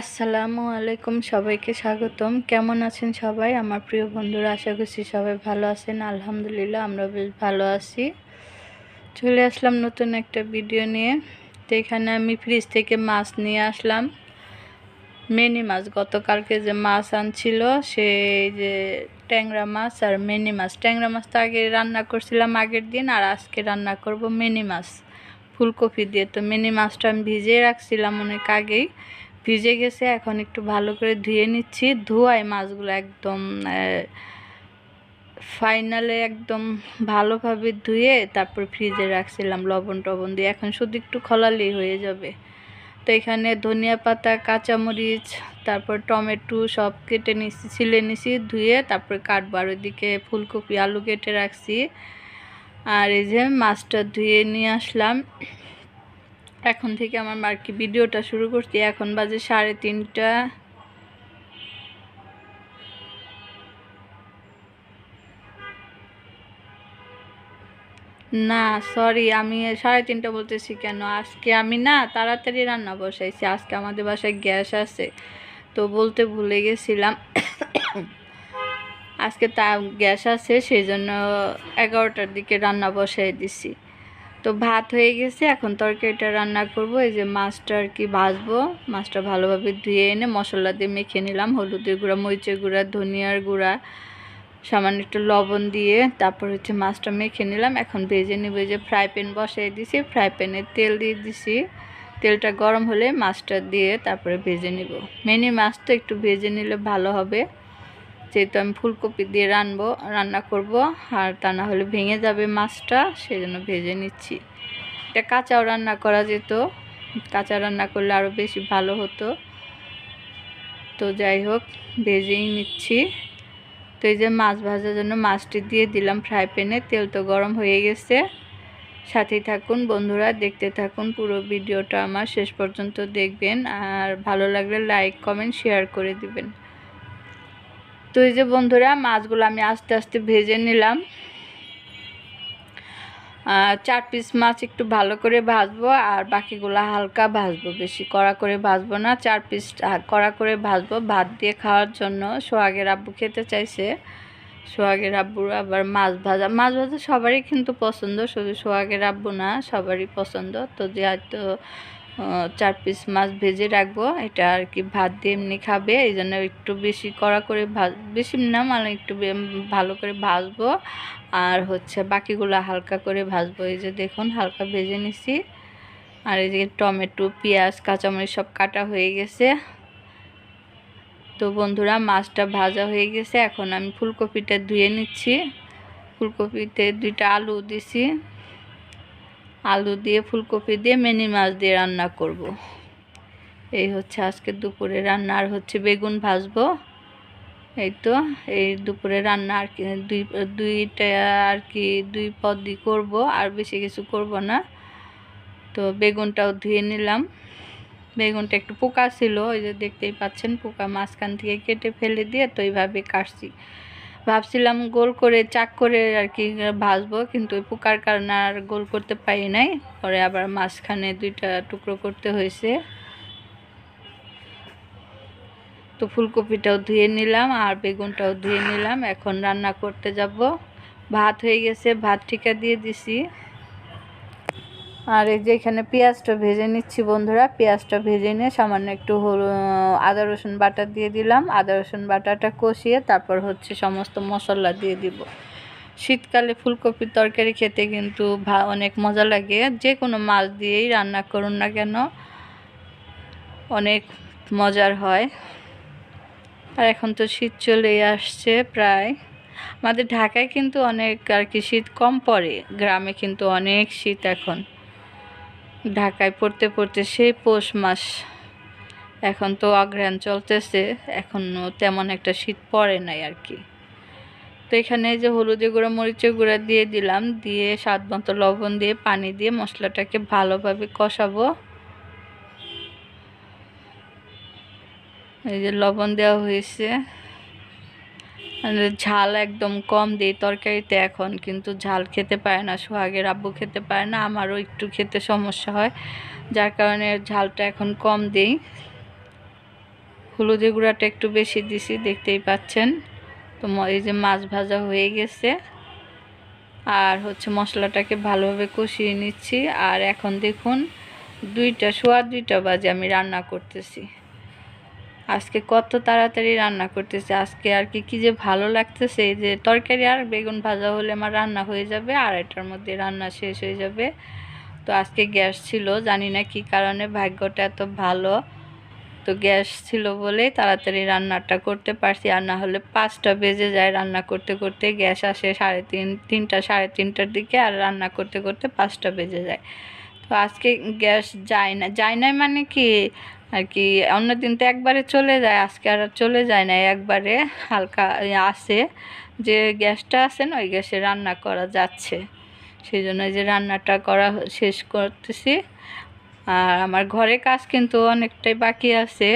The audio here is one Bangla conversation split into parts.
আসসালামু আলাইকুম সবাইকে স্বাগতম। কেমন আছেন সবাই? আমার প্রিয় বন্ধুরা, আশা করছি সবাই ভালো আছেন। আলহামদুলিল্লাহ আমরা বেশ ভালো আছি। চলে আসলাম নতুন একটা ভিডিও নিয়ে। তো এখানে আমি ফ্রিজ থেকে মাছ নিয়ে আসলাম। মেনি মাছ, গতকালকে যে মাছ আনছিল, সেই যে ট্যাংরা মাছ আর মেনি মাছ। ট্যাংরা মাছ তো আগে রান্না করছিলাম আগের দিন, আর আজকে রান্না করব মেনি মাছ, ফুলকপি দিয়ে। তো মিনি মাছটা আমি ভিজিয়ে রাখছিলাম অনেক আগেই। ভিজে গেছে, এখন একটু ভালো করে ধুয়ে নিচ্ছি। ধোয়াই মাছগুলো একদম ফাইনালে একদম ভালোভাবে ধুয়ে তারপর ফ্রিজে রাখছিলাম লবণ টবণ দিয়ে। এখন শুধু একটু খলালেই হয়ে যাবে। তো এখানে ধনিয়া পাতা, কাঁচামরিচ, তারপর টমেটো সব কেটে নিছি ছিলে নিছি ধুয়ে তারপর কাটবার ওইদিকে ফুলকপি, আলু কেটে রাখছি। আর এই যে মাছটা ধুয়ে নিয়ে আসলাম। এখন থেকে আমার আর কি ভিডিওটা শুরু করছি? এখন বাজে সাড়ে তিনটা। না সরি আমি সাড়ে তিনটা বলতেছি কেন? আজকে আমি না তাড়াতাড়ি রান্না বসাইছি। আজকে আমাদের বাসায় গ্যাস আছে, তো বলতে ভুলে গেছিলাম। আজকে তা গ্যাস আছে সেই জন্য এগারোটার দিকে রান্না বসাই দিছি। তো ভাত হয়ে গেছে, এখন তরকারিটা রান্না করব। এই যে মাছটা আর কি ভাজবো? মাছটা ভালোভাবে ধুয়ে এনে মশলা দিয়ে মেখে নিলাম। হলুদের গুঁড়া, মরিচের গুঁড়া, ধনিয়ার গুঁড়া, সামান্য একটু লবণ দিয়ে তারপর হচ্ছে মাছটা মেখে নিলাম। এখন ভেজে নিব যে ফ্রাই প্যান বসাই দিছি। ফ্রাই প্যানে তেল দিয়ে দিছি। তেলটা গরম হলে মাছটা দিয়ে তারপরে ভেজে নিব। মেনি মাছ তো একটু ভেজে নিলে ভালো হবে। যেহেতু আমি ফুলকপি দিয়ে রানবো, রান্না করব, আর তা না হলে ভেঙে যাবে মাছটা সেই জন্য ভেজে নিচ্ছি। এটা কাঁচাও রান্না করা যেত, কাঁচা রান্না করলে আরও বেশি ভালো হতো। তো যাই হোক, ভেজেই নিচ্ছি। তো এই যে মাছ ভাজার জন্য মাছটি দিয়ে দিলাম ফ্রাই প্যানে, তেল তো গরম হয়ে গেছে। সাথেই থাকুন বন্ধুরা, দেখতে থাকুন পুরো ভিডিওটা আমার, শেষ পর্যন্ত দেখবেন। আর ভালো লাগলে লাইক, কমেন্ট, শেয়ার করে দিবেন। তো এই যে বন্ধুরা, মাছগুলো আমি আস্তে আস্তে ভেজে নিলাম। চার পিস মাছ একটু ভালো করে ভাজবো, আর বাকিগুলো হালকা ভাজবো। বেশি কড়া করে ভাজবো না, চার পিস কড়া করে ভাজবো। ভাত দিয়ে খাওয়ার জন্য সোহাগের আব্বু খেতে চাইছে। সোহাগের আব্বুর আবার মাছ ভাজা। মাছ ভাজা সবারই কিন্তু পছন্দ, শুধু সোহাগের আব্বু না, সবারই পছন্দ। তো যেহেতু চার পিস মাছ ভেজে রাখব। এটা আর কি ভাত দিয়ে এমনি খাবে এই জন্য একটু বেশি কড়া করে ভাজ, বেশি না মানে একটু ভালো করে ভাজবো। আর হচ্ছে বাকিগুলো হালকা করে ভাজবো। এই যে দেখুন, হালকা ভেজে নিছি। আর এই যে টমেটো, পেঁয়াজ, কাঁচামরিচ সব কাটা হয়ে গেছে। তো বন্ধুরা, মাছটা ভাজা হয়ে গেছে। এখন আমি ফুলকপিটা ধুয়ে নিচ্ছি। ফুলকপিতে দুইটা আলু দিছি। আলু দিয়ে, ফুলকপি দিয়ে, মিনি মাছ দিয়ে রান্না করব। এই হচ্ছে আজকে দুপুরে রান্না। আর হচ্ছে বেগুন ভাজবো। এই তো, এই দুপুরে রান্না আর কি, দুই, দুইটা আর কি, দুই পদই করব। আর বেশি কিছু করব না। তো বেগুনটাও ধুয়ে নিলাম। বেগুনটা একটু পোকা ছিল, ওই যে দেখতেই পাচ্ছেন, পোকা মাঝখান থেকে কেটে ফেলে দিয়ে তো এইভাবে কাটছি। ভাবছিলাম গোল করে, চাক করে আর কি ভাজবো কিন্তু পোকার কারণে আর গোল করতে পারি নাই। পরে আবার মাঝখানে দুইটা টুকরো করতে হয়েছে। তো ফুলকপিটাও ধুয়ে নিলাম আর বেগুনটাও ধুয়ে নিলাম। এখন রান্না করতে যাব। ভাত হয়ে গেছে, ভাত ঠিকা দিয়ে দিছি। আর এই যে এখানে পেঁয়াজটা ভেজে নিচ্ছি বন্ধুরা, পেঁয়াজটা ভেজে নিয়ে সামান্য একটু আদা, রসুন বাটা দিয়ে দিলাম। আদা, রসুন বাটাটা কষিয়ে তারপর হচ্ছে সমস্ত মশলা দিয়ে দিব। শীতকালে ফুলকপির তরকারি খেতে কিন্তু অনেক মজা লাগে। যে কোনো মাছ দিয়েই রান্না করুন না কেন, অনেক মজার হয়। আর এখন তো শীত চলেই আসছে প্রায়। আমাদের ঢাকায় কিন্তু অনেক আর কি শীত কম পড়ে, গ্রামে কিন্তু অনেক শীত এখন। ঢাকায় পড়তে পড়তে সেই পৌষ মাস এখন তো অগ্রহণ চলতেছে এখনও তেমন একটা শীত পড়ে নাই আর কি। তো এখানে যে হলুদের গুঁড়া, মরিচের গুঁড়া দিয়ে দিলাম, দিয়ে স্বাদ মতো লবণ দিয়ে পানি দিয়ে মশলাটাকে ভালোভাবে কষাবো। এই যে লবণ দেওয়া হয়েছে। ঝাল একদম কম দিই তরকারিতে এখন, কিন্তু ঝাল খেতে পারে না, সোহাগের আব্বু খেতে পারে না, আমারও একটু খেতে সমস্যা হয়, যার কারণে ঝালটা এখন কম দিই। হলুদের গুঁড়াটা একটু বেশি দিছি, দেখতেই পাচ্ছেন। তো এই যে মাছ ভাজা হয়ে গেছে। আর হচ্ছে মশলাটাকে ভালোভাবে কষিয়ে নিচ্ছি। আর এখন দেখুন, দুইটা সোয়া দুইটা বাজে আমি রান্না করতেছি। আজকে কত তাড়াতাড়ি রান্না করতেছে, আজকে আর কি কি যে ভালো লাগতেছে, এই যে তরকারি আর বেগুন ভাজা হলে আমার রান্না হয়ে যাবে আর এটার মধ্যে রান্না শেষ হয়ে যাবে। তো আজকে গ্যাস ছিল, জানি না কি কারণে, ভাগ্যটা এত ভালো। তো গ্যাস ছিল বলেই তাড়াতাড়ি রান্নাটা করতে পারছি, আর না হলে পাঁচটা বেজে যায় রান্না করতে করতে, গ্যাস আসে সাড়ে তিন, তিনটা, সাড়ে তিনটার দিকে, আর রান্না করতে করতে পাঁচটা বেজে যায়। তো আজকে গ্যাস যায় না যায় না মানে কি আর কি অন্যদিন তো একবারে চলে যায়, আজকে আর চলে যায় না, একবারে হালকা আসে। যে গ্যাসটা আছে না, ওই গ্যাসে রান্না করা যাচ্ছে। সেই জন্য যে রান্নাটা করা শেষ করতেছি। আর আমার ঘরে কাজ কিন্তু অনেকটাই বাকি আছে।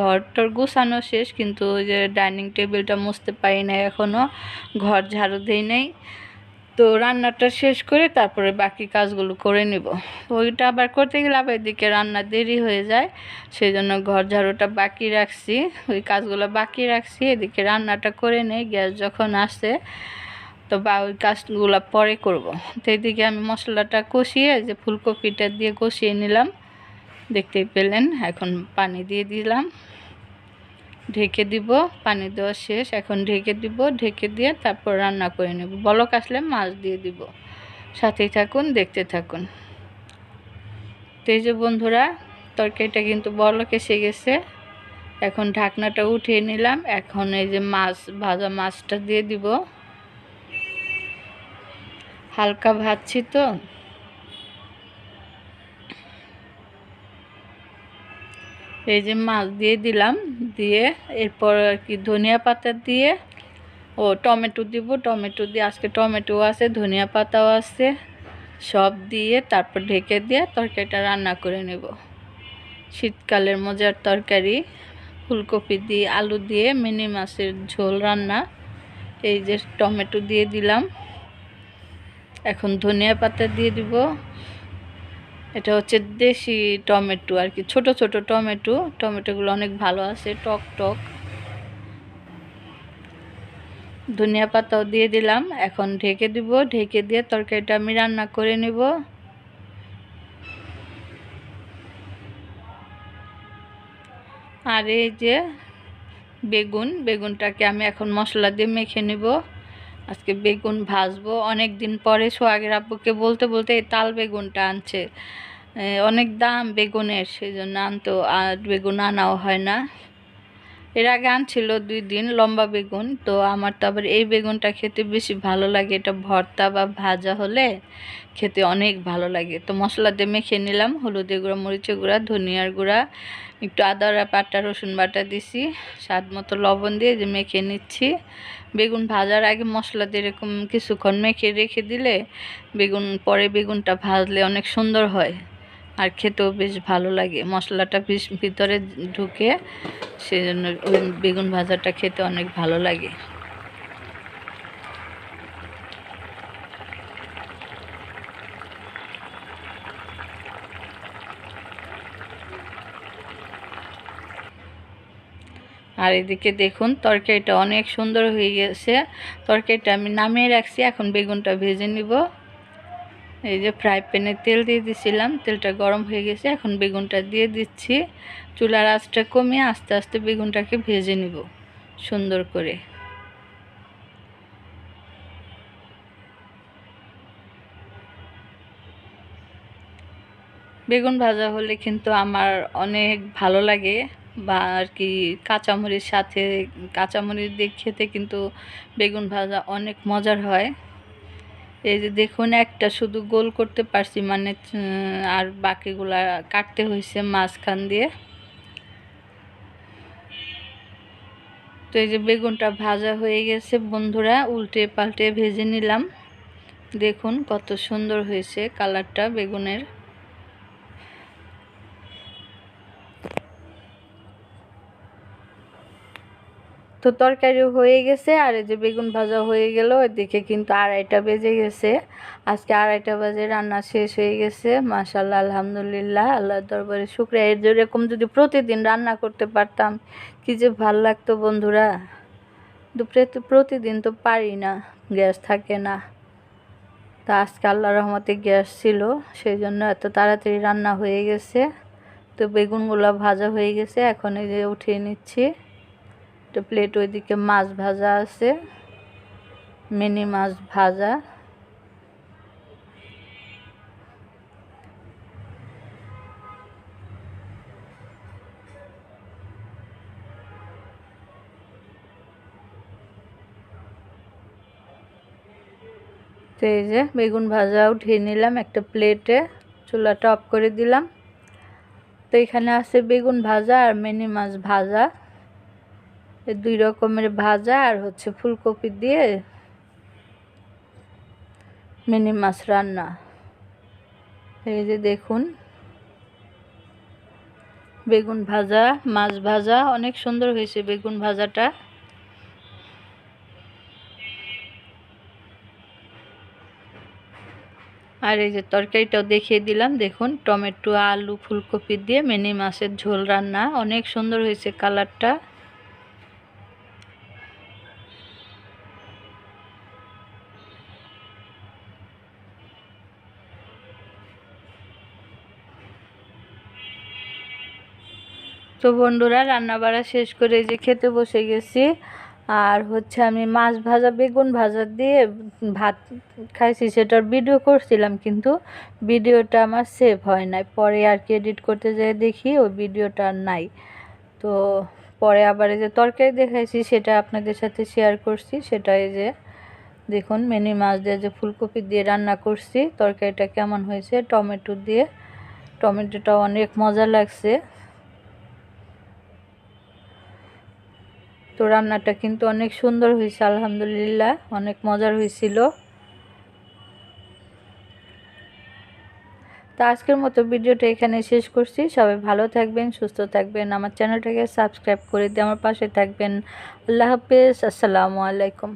ঘরটার গুছানো শেষ, কিন্তু ওই যে ডাইনিং টেবিলটা মুছতে পারি না এখনও ঘর ঝাড়ু দেই নাই। তো রান্নাটা শেষ করে তারপরে বাকি কাজগুলো করে নিব। ওইটা আবার করতে গেলে আবার এদিকে রান্না দেরি হয়ে যায় সেই জন্য ঘর ঝাড়ুটা বাকি রাখছি। ওই কাজগুলো বাকি রাখছি, এদিকে রান্নাটা করে নেই, গ্যাস যখন আসে তো বা ওই কাজগুলো পরে করব। তো এদিকে আমি মশলাটা কষিয়ে যে ফুলকপিটা দিয়ে কষিয়ে নিলাম, দেখতেই পেলেন, এখন পানি দিয়ে দিলাম। ঢেকে দিব, পানি দেওয়া শেষ। এখন ঢেকে দিব, ঢেকে দিয়ে তারপর রান্না করে নেব। বলক আসলে মাছ দিয়ে দিব। সাথেই থাকুন, দেখতে থাকুন। তো এই যে বন্ধুরা, তরকারিটা কিন্তু বলক এসে গেছে। এখন ঢাকনাটা উঠিয়ে নিলাম। এখন এই যে মাছ, ভাজা মাছটা দিয়ে দিব। হালকা ভাজছি তো। এই যে মাছ দিয়ে দিলাম, দিয়ে এরপর আর কি ধনিয়া পাতা দিয়ে ও টমেটো দিব। টমেটো দিয়ে আজকে টমেটো আছে, ধনিয়া পাতাও আছে, সব দিয়ে তারপর ঢেকে দিয়ে তরকারিটা রান্না করে নেব। শীতকালের মজার তরকারি, ফুলকপি দিয়ে আলু দিয়ে মিনি মাছের ঝোল রান্না। এই যে টমেটো দিয়ে দিলাম। এখন ধনিয়া পাতা দিয়ে দিব। এটা হচ্ছে দেশি টমেটো আর কি, ছোট ছোট টমেটো। টমেটোগুলো অনেক ভালো আছে, টক টক। ধনিয়া পাতাও দিয়ে দিলাম, এখন ঢেকে দিব। ঢেকে দিয়ে তরকারিটা আমি রান্না করে নিব। আর এই যে বেগুন, বেগুনটাকে আমি এখন মশলা দিয়ে মেখে নিব। আজকে বেগুন ভাজবো। অনেক দিন পরে সোহাগের আব্বুকে বলতে বলতে এই তাল বেগুনটা আনছে। অনেক দাম বেগুনের সেই জন্য আনতো, আর বেগুন আনাও হয় না। এর আগে আনছিল দুই দিন লম্বা বেগুন, তো আমার তো আবার এই বেগুনটা খেতে বেশি ভালো লাগে। এটা ভর্তা বা ভাজা হলে খেতে অনেক ভালো লাগে। তো মশলা দিয়ে মেখে নিলাম হলুদের গুঁড়া, মরিচের গুঁড়া, ধনিয়ার গুঁড়া, একটু আদা বাটা রসুন বাটা দিছি। স্বাদ মতো লবণ দিয়ে যে মেখে নিচ্ছি। বেগুন ভাজার আগে মশলা দিয়ে এরকম কিছুক্ষণ মেখে রেখে দিলে বেগুন, পরে বেগুনটা ভাজলে অনেক সুন্দর হয় আর খেতেও বেশ ভালো লাগে। মশলাটা ভিতরে ঢুকে সেজন্য ওই বেগুন ভাজাটা খেতে অনেক ভালো লাগে। আর এদিকে দেখুন, তরকারিটা অনেক সুন্দর হয়ে গেছে। তরকারিটা আমি নামিয়ে রাখছি, এখন বেগুনটা ভেজে নিব। এই যে ফ্রাই প্যানে তেল দিয়ে দিছিলাম, তেলটা গরম হয়ে গেছে, এখন বেগুনটা দিয়ে দিচ্ছি। চুলার আঁচটা কমিয়ে আস্তে আস্তে বেগুনটাকে ভেজে নিব, সুন্দর করে। বেগুন ভাজা হলে কিন্তু আমার অনেক ভালো লাগে। বা আর কি কাঁচামরিচ সাথে, কাঁচামরিচ দিয়ে খেতে কিন্তু বেগুন ভাজা অনেক মজার হয়। এই যে দেখুন একটা শুধু গোল করতে পারছি মানে আর বাকিগুলা কাটতে হয়েছে মাঝখান দিয়ে। তো এই যে বেগুনটা ভাজা হয়ে গেছে বন্ধুরা, উল্টে পাল্টে ভেজে নিলাম। দেখুন কত সুন্দর হয়েছে কালারটা বেগুনের। তো তরকারি হয়ে গেছে আর এই যে বেগুন ভাজা হয়ে গেল, এদিকে কিন্তু আড়াইটা বেজে গেছে। আজকে আড়াইটা বাজে, রান্না শেষ হয়ে গেছে। মাশাল্লাহ আলহামদুলিল্লাহ, আল্লাহর দরবারে শুক্রিয়া। এর যেরকম যদি প্রতিদিন রান্না করতে পারতাম, কি যে ভালো লাগতো বন্ধুরা। দুপুরে তো প্রতিদিন তো পারি না, গ্যাস থাকে না। তা আজকে আল্লাহ রহমতে গ্যাস ছিল সেই জন্য এত তাড়াতাড়ি রান্না হয়ে গেছে। তো বেগুনগুলো ভাজা হয়ে গেছে, এখন এই যে উঠিয়ে নিচ্ছি। একটা প্লেট ওইদিকে মাছ ভাজা আছে, মিনি মাছ ভাজা। এই যে বেগুন ভাজা উঠিয়ে নিলাম একটা প্লেটে চুলাটা অফ করে দিলাম। তো এখানে আছে বেগুন ভাজা আর মিনি মাছ ভাজা। দুই রকমের ভাজা আর হচ্ছে ফুলকপি দিয়ে মিনি মাছ রান্না। এই যে দেখুন, বেগুন ভাজা, মাছ ভাজা, অনেক সুন্দর হয়েছে বেগুন ভাজাটা। আর এই যে তরকারিটাও দেখিয়ে দিলাম, দেখুন, টমেটো, আলু, ফুলকপি দিয়ে মিনি মাছের ঝোল রান্না। অনেক সুন্দর হয়েছে কালারটা। তো বন্ধুরা রান্না বাড়া শেষ করে যে খেতে বসে গেছি। আর হচ্ছে আমি মাছ ভাজা, বেগুন ভাজা দিয়ে ভাত খাইছি, সেটার ভিডিও করছিলাম, কিন্তু ভিডিওটা আমার সেভ হয় নাই। পরে আর কি এডিট করতে যাই দেখি, ওই ভিডিওটা আর নাই। তো পরে আবার এই যে তরকারি দেখাইছি, সেটা আপনাদের সাথে শেয়ার করছি। সেটা এই যে দেখুন, মিনি মাছ দিয়ে যে ফুলকপি দিয়ে রান্না করছি, তরকারিটা কেমন হয়েছে, টমেটো দিয়ে। টমেটোটা অনেক মজা লাগছে। তো রান্নাটা কিন্তু অনেক সুন্দর হয়েছে, আলহামদুলিল্লাহ। অনেক মজার হয়েছিল। তো আজকের মতো ভিডিওটা এখানে শেষ করছি। সবাই ভালো থাকবেন, সুস্থ থাকবেন। আমার চ্যানেলটাকে সাবস্ক্রাইব করে দিয়ে আমার পাশে থাকবেন। আল্লাহ হাফেজ, আসসালামু আলাইকুম।